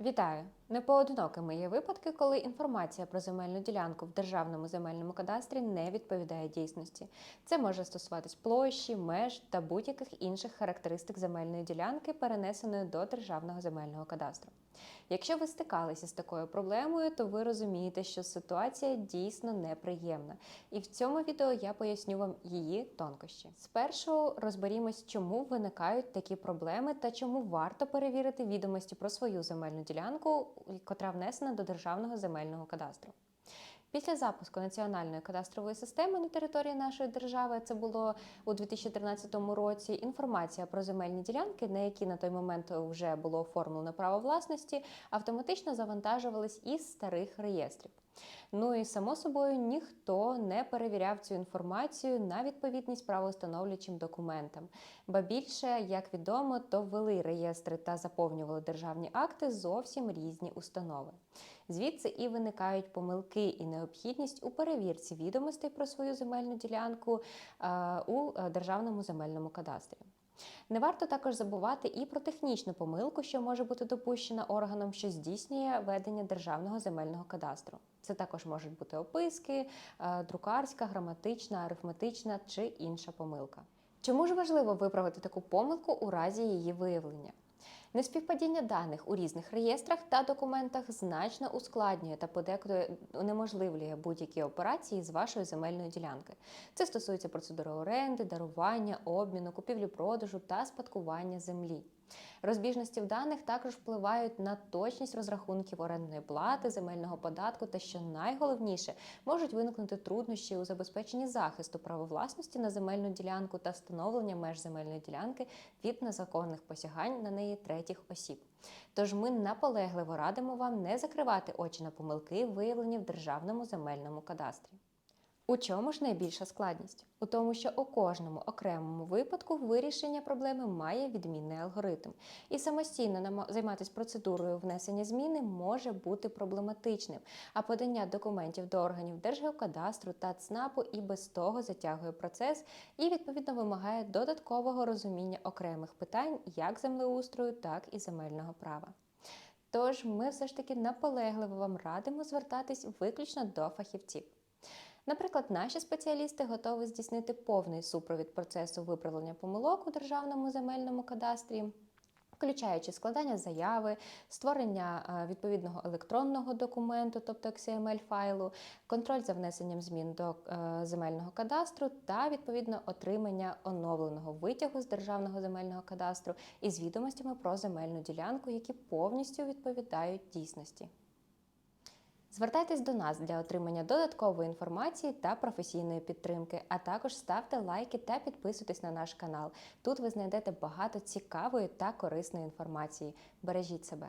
Вітаю! Непоодинокими є випадки, коли інформація про земельну ділянку в державному земельному кадастрі не відповідає дійсності. Це може стосуватись площі, меж та будь-яких інших характеристик земельної ділянки, перенесеної до державного земельного кадастру. Якщо ви стикалися з такою проблемою, то ви розумієте, що ситуація дійсно неприємна. І в цьому відео я поясню вам її тонкощі. Спершу розберімось, чому виникають такі проблеми та чому варто перевірити відомості про свою земельну ділянку, котра внесена до державного земельного кадастру. Після запуску національної кадастрової системи на території нашої держави, це було у 2013 році. Інформація про земельні ділянки, на які на той момент вже було оформлено право власності, автоматично завантажувалась із старих реєстрів. Ну і само собою ніхто не перевіряв цю інформацію на відповідність правоустановлюючим документам. Ба більше, як відомо, то ввели реєстри та заповнювали державні акти зовсім різні установи. Звідси і виникають помилки і необхідність у перевірці відомостей про свою земельну ділянку е, у е, державному земельному кадастрі. Не варто також забувати і про технічну помилку, що може бути допущена органом, що здійснює ведення державного земельного кадастру. Це також можуть бути описки, е, друкарська, граматична, арифметична чи інша помилка. Чому ж важливо виправити таку помилку у разі її виявлення? Неспівпадіння даних у різних реєстрах та документах значно ускладнює та подекуди унеможливлює будь-які операції з вашої земельної ділянки. Це стосується процедури оренди, дарування, обміну, купівлі-продажу та спадкування землі. Розбіжності в даних також впливають на точність розрахунків орендної плати, земельного податку та, що найголовніше, можуть виникнути труднощі у забезпеченні захисту права власності на земельну ділянку та встановлення меж земельної ділянки від незаконних посягань на неї третіх осіб. Тож ми наполегливо радимо вам не закривати очі на помилки, виявлені в державному земельному кадастрі. У чому ж найбільша складність? У тому, що у кожному окремому випадку вирішення проблеми має відмінний алгоритм, і самостійно займатися процедурою внесення зміни може бути проблематичним, а подання документів до органів Держгеокадастру та ЦНАПу і без того затягує процес і відповідно вимагає додаткового розуміння окремих питань як землеустрою, так і земельного права. Тож ми все ж таки наполегливо вам радимо звертатись виключно до фахівців. Наприклад, наші спеціалісти готові здійснити повний супровід процесу виправлення помилок у державному земельному кадастрі. Включаючи складання заяви, створення е, відповідного електронного документу, тобто XML-файлу, контроль за внесенням змін до е, земельного кадастру та відповідно отримання оновленого витягу з державного земельного кадастру із відомостями про земельну ділянку, які повністю відповідають дійсності. Звертайтесь до нас для отримання додаткової інформації та професійної підтримки, а також ставте лайки та підписуйтесь на наш канал. Тут ви знайдете багато цікавої та корисної інформації. Бережіть себе!